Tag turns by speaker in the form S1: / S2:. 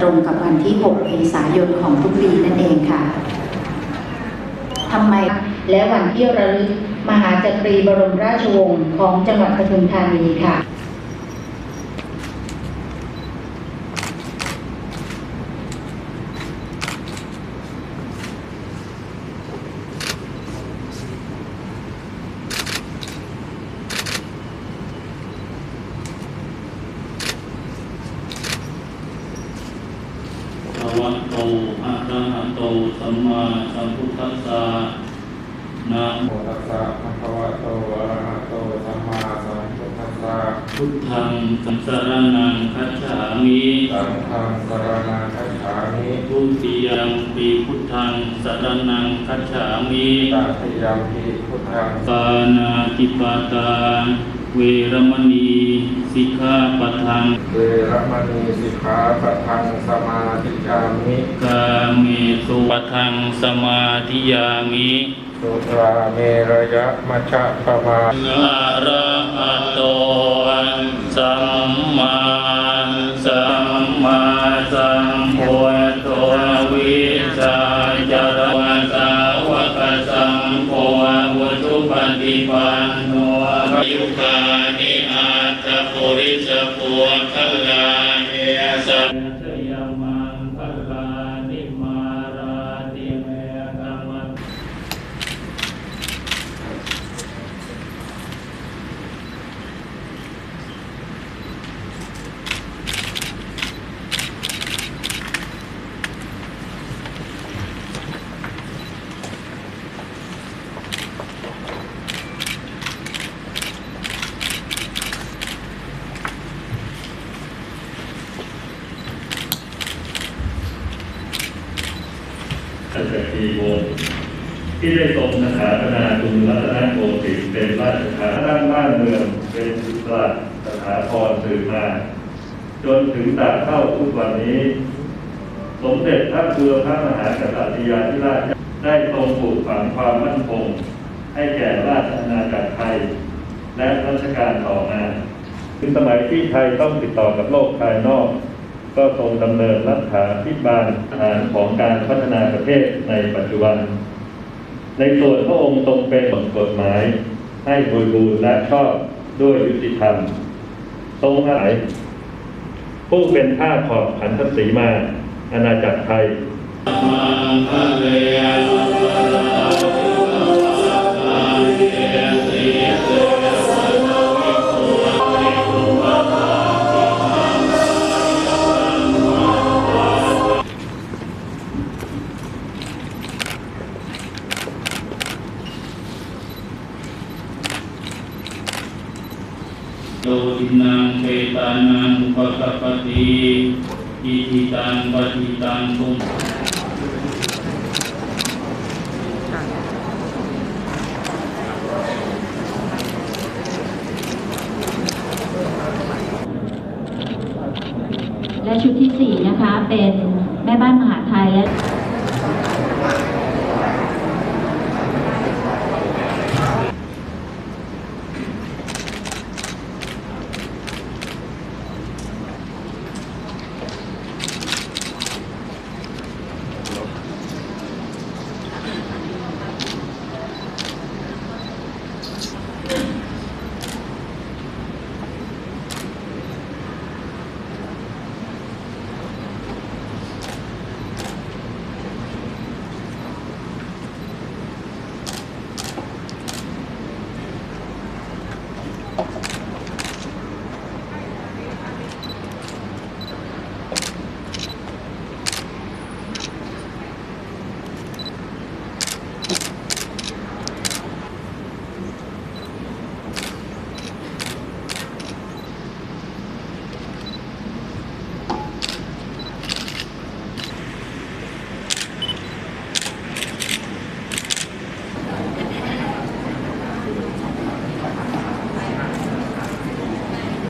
S1: ตรงกับวันที่ 6 เมษายนของทุกปีนั่นเองค่ะ ทำไมและวันที่ระลึกมหาจักรีบรมราชวงศ์ของจังหวัดปทุมธานีค่ะ
S2: วะโตอะระหะโตสัมมาสัมพุทธัสสะนะโม
S3: โมตัสสะภะคะวะโตอะระหะโตสัมมาสัมพุทธัสสะ
S2: พุทธังสัมสรนังคัจฉามิ
S3: สังฆังสรณังคัจฉามิ
S2: ทุติยัมปีพุทธังสรนังคัจฉามิ
S3: ตติยัมปิพุทธัง
S2: ปานาติปาตา เวรมณีสิกขาปะทัง
S3: เวรมณีสิกขาปะทังสมาธิยามิ
S2: กาเมสุปะทังสมาธิยามิ
S3: สุราเมระยะมัชฌะปมา
S2: อะระหะโตสัมมาสัมมาสัมพุทโธวิชาจารวะสาวกสัมโพวุชุปฏิปัน โนยุคานิอาตปุริสปุคัลลาเนสัจยมังคัลลานิมาราติเมกามัง
S4: ตั้งแต่ปีวงที่ได้ทรงสถาปนากรุงรัตนโกสินทร์เป็นราชธานีตั้งบ้านเมืองเป็นสุตราสถาพรสืบมา จนถึงตราเข้าทุกวันนี้ สมเด็จพระเบือพระมหากษัตริยาธิราชได้ทรงปลูกฝังความมั่นคง ให้แก่ราชอาณาจักรไทย และรัชกาลต่อมาถึงสมัยที่ไทยต้องติดต่อกับโลกภายนอก ก็ทรงดำเนินรัฐาธิบาลฐานของการพัฒนาประเทศในปัจจุบัน ในส่วนพระองค์ทรงเป็นกฎหมาย ให้บริบูรณ์และชอบด้วยยุติธรรม ทรงอายผู้เป็นท่าขอบขันทศีมา อาณาจักรไท
S2: ย โดตินังเปตานังปะกปติอิทิตังปฏิตังตุม
S1: และชุดที่ 4 นะคะ เป็นแม่บ้านมหาไทยและ